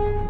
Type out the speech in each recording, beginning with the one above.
thank you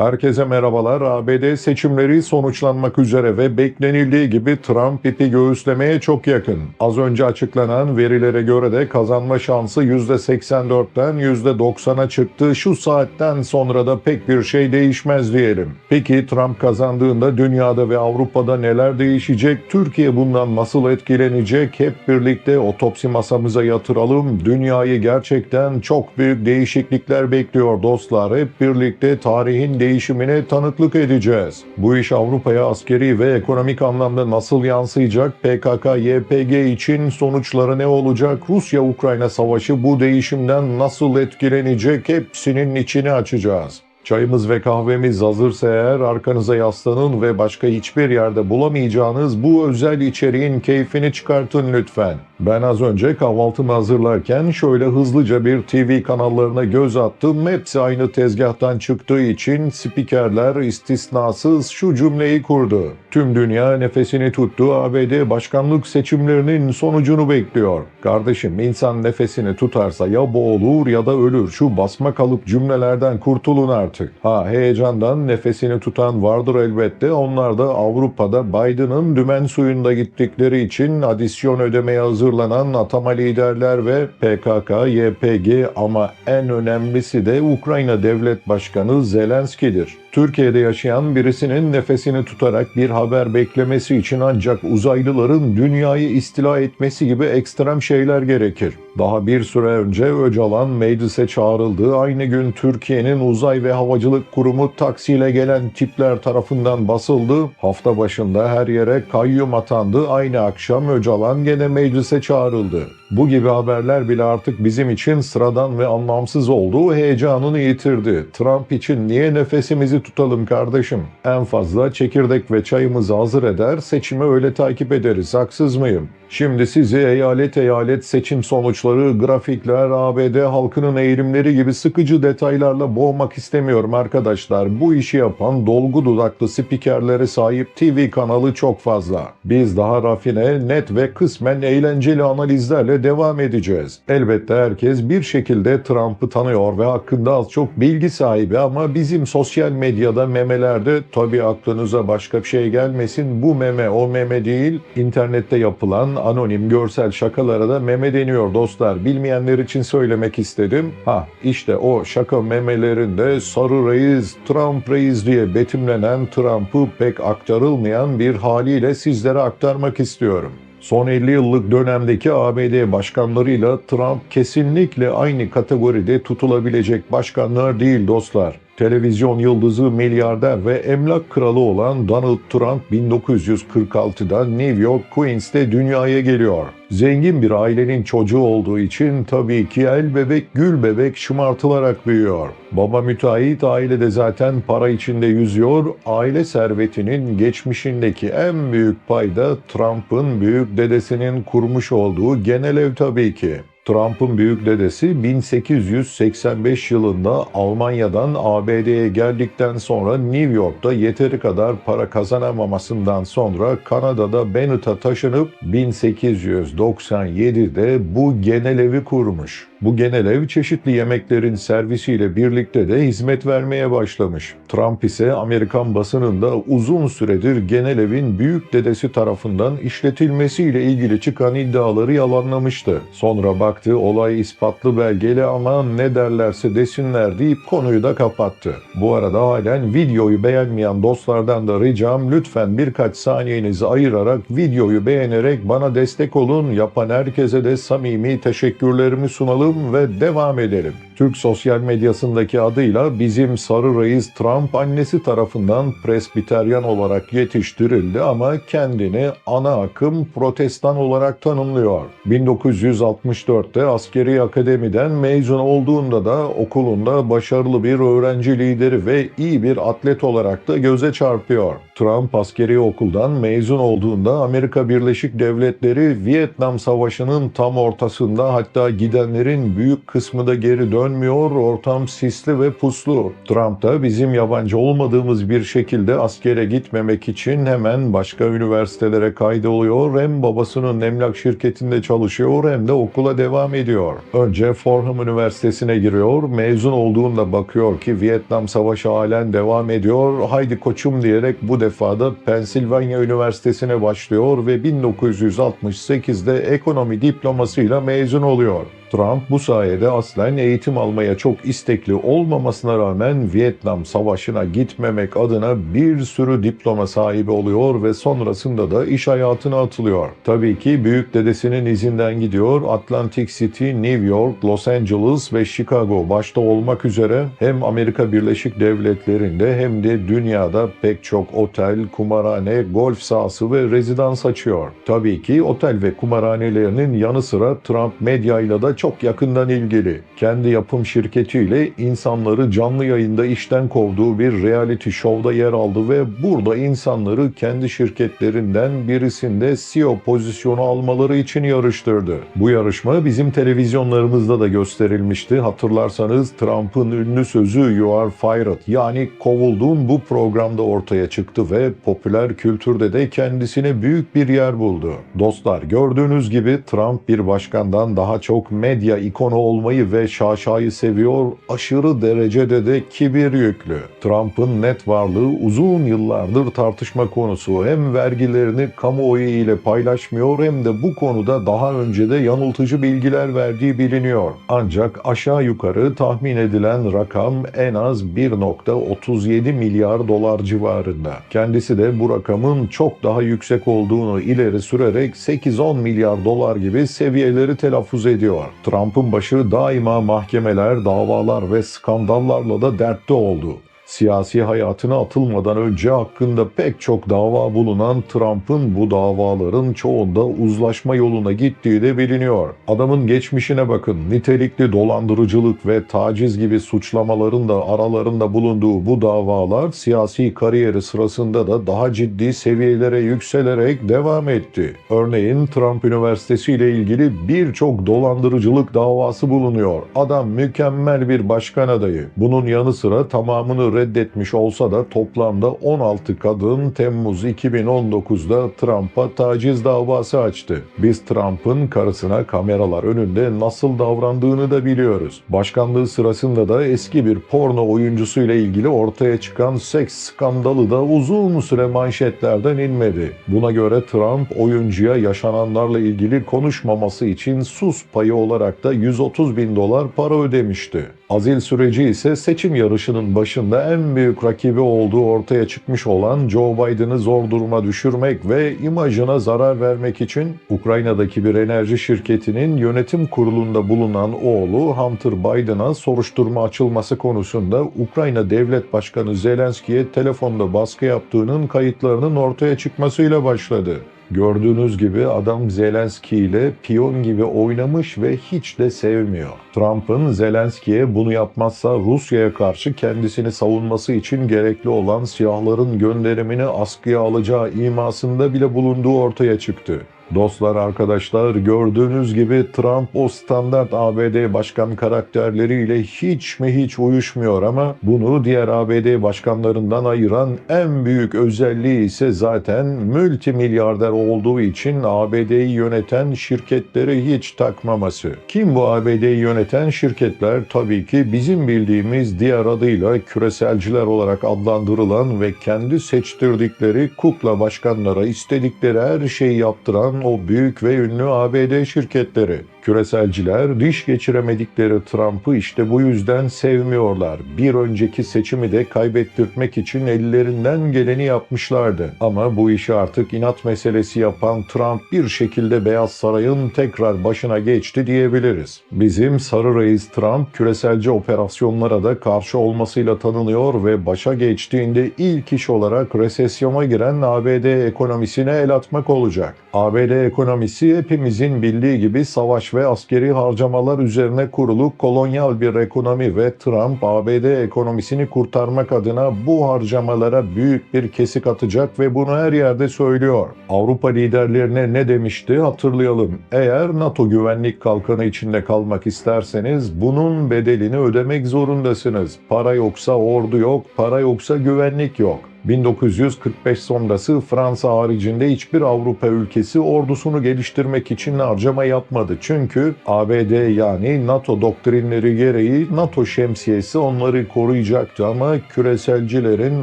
Herkese merhabalar. ABD seçimleri sonuçlanmak üzere ve beklenildiği gibi Trump ipi göğüslemeye çok yakın. Az önce açıklanan verilere göre de kazanma şansı %84'ten %90'a çıktı. Şu saatten sonra da pek bir şey değişmez diyelim. Peki Trump kazandığında dünyada ve Avrupa'da neler değişecek? Türkiye bundan nasıl etkilenecek? Hep birlikte otopsi masamıza yatıralım. Dünyayı gerçekten çok büyük değişiklikler bekliyor dostlar. Hep birlikte tarihin değişimine tanıklık edeceğiz. Bu iş Avrupa'ya askeri ve ekonomik anlamda nasıl yansıyacak? PKK-YPG için sonuçları ne olacak? Rusya-Ukrayna savaşı bu değişimden nasıl etkilenecek? Hepsinin içini açacağız. Çayımız ve kahvemiz hazırsa eğer arkanıza yaslanın ve başka hiçbir yerde bulamayacağınız bu özel içeriğin keyfini çıkartın lütfen. Ben az önce kahvaltımı hazırlarken şöyle hızlıca bir TV kanallarına göz attım. Hepsi aynı tezgahtan çıktığı için spikerler istisnasız şu cümleyi kurdu. Tüm dünya nefesini tuttu. ABD başkanlık seçimlerinin sonucunu bekliyor. Kardeşim insan nefesini tutarsa ya boğulur ya da ölür. Şu basma kalıp cümlelerden kurtulun artık. Ha heyecandan nefesini tutan vardır elbette. Onlar da Avrupa'da Biden'ın dümen suyunda gittikleri için adisyon ödemeye hazırlanan atama liderler ve PKK, YPG ama en önemlisi de Ukrayna Devlet Başkanı Zelenski'dir. Türkiye'de yaşayan birisinin nefesini tutarak bir haber beklemesi için ancak uzaylıların dünyayı istila etmesi gibi ekstrem şeyler gerekir. Daha bir süre önce Öcalan meclise çağrıldığı aynı gün Türkiye'nin Uzay ve Havacılık Kurumu taksiyle gelen tipler tarafından basıldı. Hafta başında her yere kayyum atandı. Aynı akşam Öcalan gene meclise çağrıldı. Bu gibi haberler bile artık bizim için sıradan ve anlamsız olduğu heyecanını yitirdi. Trump için niye nefesimizi tutalım kardeşim? En fazla çekirdek ve çayımızı hazır eder, seçimi öyle takip ederiz. Haksız mıyım? Şimdi sizi eyalet eyalet seçim sonuçları, grafikler, ABD halkının eğilimleri gibi sıkıcı detaylarla boğmak istemiyorum arkadaşlar. Bu işi yapan dolgu dudaklı spikerlere sahip TV kanalı çok fazla. Biz daha rafine, net ve kısmen eğlenceli analizlerle devam edeceğiz. Elbette herkes bir şekilde Trump'ı tanıyor ve hakkında az çok bilgi sahibi ama bizim sosyal medyada memelerde tabi aklınıza başka bir şey gelmesin bu meme o meme değil internette yapılan anonim görsel şakalara da meme deniyor dostlar. Bilmeyenler için söylemek istedim. Ha işte o şaka memelerinde sarı reis, Trump reis diye betimlenen Trump'ı pek aktarılmayan bir haliyle sizlere aktarmak istiyorum. Son 50 yıllık dönemdeki ABD başkanlarıyla Trump kesinlikle aynı kategoride tutulabilecek başkanlar değil dostlar. Televizyon yıldızı, milyarder ve emlak kralı olan Donald Trump 1946'da New York, Queens'te dünyaya geliyor. Zengin bir ailenin çocuğu olduğu için tabii ki el bebek gül bebek şımartılarak büyüyor. Baba müteahhit ailede zaten para içinde yüzüyor. Aile servetinin geçmişindeki en büyük payda Trump'ın büyük dedesinin kurmuş olduğu genel ev tabii ki. Trump'ın büyük dedesi 1885 yılında Almanya'dan ABD'ye geldikten sonra New York'ta yeteri kadar para kazanamamasından sonra Kanada'da Bennett'a taşınıp 1897'de bu genel evi kurmuş. Bu genel ev çeşitli yemeklerin servisiyle birlikte de hizmet vermeye başlamış. Trump ise Amerikan basınında uzun süredir genel evin büyük dedesi tarafından işletilmesiyle ilgili çıkan iddiaları yalanlamıştı. Sonra baktı olay ispatlı belgeli ama ne derlerse desinler deyip konuyu da kapattı. Bu arada halen videoyu beğenmeyen dostlardan da ricam lütfen birkaç saniyenizi ayırarak videoyu beğenerek bana destek olun. Yapan herkese de samimi teşekkürlerimi sunalım ve devam edelim. Türk sosyal medyasındaki adıyla bizim Sarı Reis Trump annesi tarafından presbiteryan olarak yetiştirildi ama kendini ana akım protestan olarak tanımlıyor. 1964'te askeri akademiden mezun olduğunda da okulunda başarılı bir öğrenci lideri ve iyi bir atlet olarak da göze çarpıyor. Trump askeri okuldan mezun olduğunda Amerika Birleşik Devletleri Vietnam Savaşı'nın tam ortasında hatta gidenlerin askerlerinin büyük kısmı da geri dönmüyor, ortam sisli ve puslu. Trump da bizim yabancı olmadığımız bir şekilde askere gitmemek için hemen başka üniversitelere kaydoluyor, hem babasının emlak şirketinde çalışıyor hem de okula devam ediyor. Önce Fordham Üniversitesi'ne giriyor, mezun olduğunda bakıyor ki Vietnam Savaşı halen devam ediyor, haydi koçum diyerek bu defa da Pennsylvania Üniversitesi'ne başlıyor ve 1968'de ekonomi diplomasıyla mezun oluyor. Trump bu sayede aslen eğitim almaya çok istekli olmamasına rağmen Vietnam Savaşı'na gitmemek adına bir sürü diploma sahibi oluyor ve sonrasında da iş hayatına atılıyor. Tabii ki büyük dedesinin izinden gidiyor. Atlantic City, New York, Los Angeles ve Chicago başta olmak üzere hem Amerika Birleşik Devletleri'nde hem de dünyada pek çok otel, kumarhane, golf sahası ve rezidans açıyor. Tabii ki otel ve kumarhanelerinin yanı sıra Trump medyayla da çok yakından ilgili. Kendi yapım şirketiyle insanları canlı yayında işten kovduğu bir reality show'da yer aldı ve burada insanları kendi şirketlerinden birisinde CEO pozisyonu almaları için yarıştırdı. Bu yarışma bizim televizyonlarımızda da gösterilmişti. Hatırlarsanız Trump'ın ünlü sözü You are fired yani kovuldun bu programda ortaya çıktı ve popüler kültürde de kendisine büyük bir yer buldu. Dostlar gördüğünüz gibi Trump bir başkandan daha çok medya ikonu olmayı ve şaşayı seviyor, aşırı derecede de kibir yüklü. Trump'ın net varlığı uzun yıllardır tartışma konusu. Hem vergilerini kamuoyu ile paylaşmıyor hem de bu konuda daha önce de yanıltıcı bilgiler verdiği biliniyor. Ancak aşağı yukarı tahmin edilen rakam en az 1.37 milyar dolar civarında. Kendisi de bu rakamın çok daha yüksek olduğunu ileri sürerek 8-10 milyar dolar gibi seviyeleri telaffuz ediyor. Trump'ın başı daima mahkemeler, davalar ve skandallarla da dertte oldu. Siyasi hayatına atılmadan önce hakkında pek çok dava bulunan Trump'ın bu davaların çoğunda uzlaşma yoluna gittiği de biliniyor. Adamın geçmişine bakın. Nitelikli dolandırıcılık ve taciz gibi suçlamaların da aralarında bulunduğu bu davalar siyasi kariyeri sırasında da daha ciddi seviyelere yükselerek devam etti. Örneğin Trump Üniversitesi ile ilgili birçok dolandırıcılık davası bulunuyor. Adam mükemmel bir başkan adayı. Bunun yanı sıra tamamını reddetmiş olsa da toplamda 16 kadın Temmuz 2019'da Trump'a taciz davası açtı. Biz Trump'ın karısına kameralar önünde nasıl davrandığını da biliyoruz. Başkanlığı sırasında da eski bir porno oyuncusu ile ilgili ortaya çıkan seks skandalı da uzun süre manşetlerden inmedi. Buna göre Trump oyuncuya yaşananlarla ilgili konuşmaması için sus payı olarak da 130 bin dolar para ödemişti. Azil süreci ise seçim yarışının başında en büyük rakibi olduğu ortaya çıkmış olan Joe Biden'ı zor duruma düşürmek ve imajına zarar vermek için Ukrayna'daki bir enerji şirketinin yönetim kurulunda bulunan oğlu Hunter Biden'a soruşturma açılması konusunda Ukrayna Devlet Başkanı Zelenski'ye telefonda baskı yaptığının kayıtlarının ortaya çıkmasıyla başladı. Gördüğünüz gibi adam Zelenski ile piyon gibi oynamış ve hiç de sevmiyor. Trump'ın Zelenski'ye bunu yapmazsa Rusya'ya karşı kendisini savunması için gerekli olan silahların gönderimini askıya alacağı imasında bile bulunduğu ortaya çıktı. Dostlar, arkadaşlar gördüğünüz gibi Trump o standart ABD başkan karakterleriyle hiç mi hiç uyuşmuyor ama bunu diğer ABD başkanlarından ayıran en büyük özelliği ise zaten multimilyarder olduğu için ABD'yi yöneten şirketleri hiç takmaması. Kim bu ABD'yi yöneten şirketler? Tabii ki bizim bildiğimiz diğer adıyla küreselciler olarak adlandırılan ve kendi seçtirdikleri kukla başkanlara istedikleri her şeyi yaptıran o büyük ve ünlü ABD şirketleri. Küreselciler diş geçiremedikleri Trump'ı işte bu yüzden sevmiyorlar. Bir önceki seçimi de kaybettirmek için ellerinden geleni yapmışlardı. Ama bu işi artık inat meselesi yapan Trump bir şekilde Beyaz Saray'ın tekrar başına geçti diyebiliriz. Bizim Sarı Reis Trump küreselci operasyonlara da karşı olmasıyla tanınıyor ve başa geçtiğinde ilk iş olarak resesyona giren ABD ekonomisine el atmak olacak. ABD ABD ekonomisi hepimizin bildiği gibi savaş ve askeri harcamalar üzerine kurulu kolonyal bir ekonomi ve Trump ABD ekonomisini kurtarmak adına bu harcamalara büyük bir kesik atacak ve bunu her yerde söylüyor. Avrupa liderlerine ne demişti hatırlayalım. Eğer NATO güvenlik kalkanı içinde kalmak isterseniz bunun bedelini ödemek zorundasınız. Para yoksa ordu yok, para yoksa güvenlik yok. 1945 sonrası Fransa haricinde hiçbir Avrupa ülkesi ordusunu geliştirmek için harcama yapmadı. Çünkü ABD yani NATO doktrinleri gereği NATO şemsiyesi onları koruyacaktı ama küreselcilerin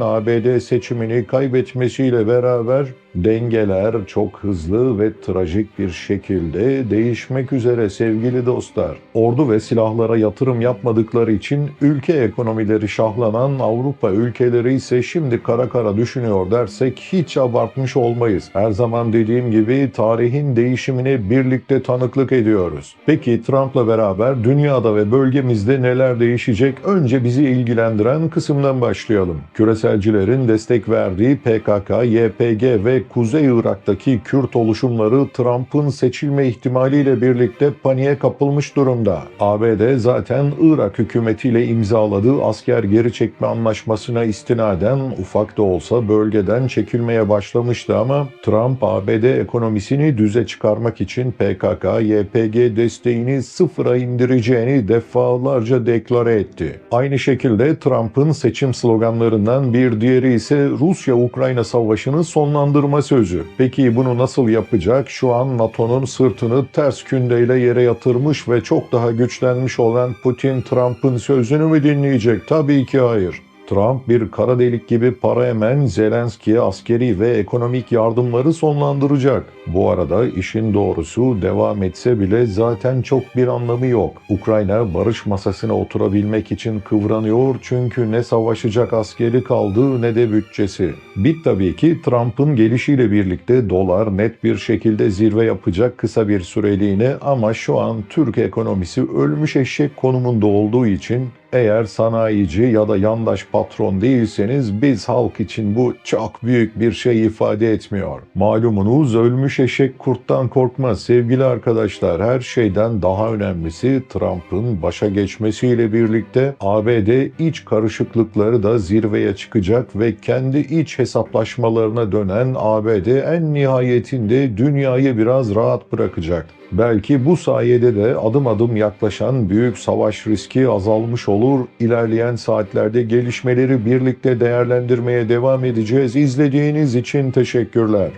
ABD seçimini kaybetmesiyle beraber dengeler çok hızlı ve trajik bir şekilde değişmek üzere sevgili dostlar. Ordu ve silahlara yatırım yapmadıkları için ülke ekonomileri şahlanan Avrupa ülkeleri ise şimdi kara kara düşünüyor dersek hiç abartmış olmayız. Her zaman dediğim gibi tarihin değişimine birlikte tanıklık ediyoruz. Peki Trump'la beraber dünyada ve bölgemizde neler değişecek? Önce bizi ilgilendiren kısımdan başlayalım. Küreselcilerin destek verdiği PKK, YPG ve Kuzey Irak'taki Kürt oluşumları Trump'ın seçilme ihtimaliyle birlikte paniğe kapılmış durumda. ABD zaten Irak hükümetiyle imzaladığı asker geri çekme anlaşmasına istinaden ufak da olsa bölgeden çekilmeye başlamıştı ama Trump ABD ekonomisini düze çıkarmak için PKK, YPG desteğini sıfıra indireceğini defalarca deklare etti. Aynı şekilde Trump'ın seçim sloganlarından bir diğeri ise Rusya-Ukrayna savaşını sonlandırma sözü. Peki bunu nasıl yapacak? Şu an NATO'nun sırtını ters kündeyle yere yatırmış ve çok daha güçlenmiş olan Putin Trump'ın sözünü mü dinleyecek? Tabii ki hayır. Trump bir kara delik gibi para emen Zelenski'ye askeri ve ekonomik yardımları sonlandıracak. Bu arada işin doğrusu devam etse bile zaten çok bir anlamı yok. Ukrayna barış masasına oturabilmek için kıvranıyor çünkü ne savaşacak askeri kaldı ne de bütçesi. Bit tabii ki Trump'ın gelişiyle birlikte dolar net bir şekilde zirve yapacak kısa bir süreliğine ama şu an Türk ekonomisi ölmüş eşek konumunda olduğu için eğer sanayici ya da yandaş patron değilseniz biz halk için bu çok büyük bir şey ifade etmiyor. Malumunuz ölmüş eşek kurttan korkmaz sevgili arkadaşlar. Her şeyden daha önemlisi Trump'ın başa geçmesiyle birlikte ABD iç karışıklıkları da zirveye çıkacak ve kendi iç hesaplaşmalarına dönen ABD en nihayetinde dünyayı biraz rahat bırakacak. Belki bu sayede de adım adım yaklaşan büyük savaş riski azalmış olur. İlerleyen saatlerde gelişmeleri birlikte değerlendirmeye devam edeceğiz. İzlediğiniz için teşekkürler.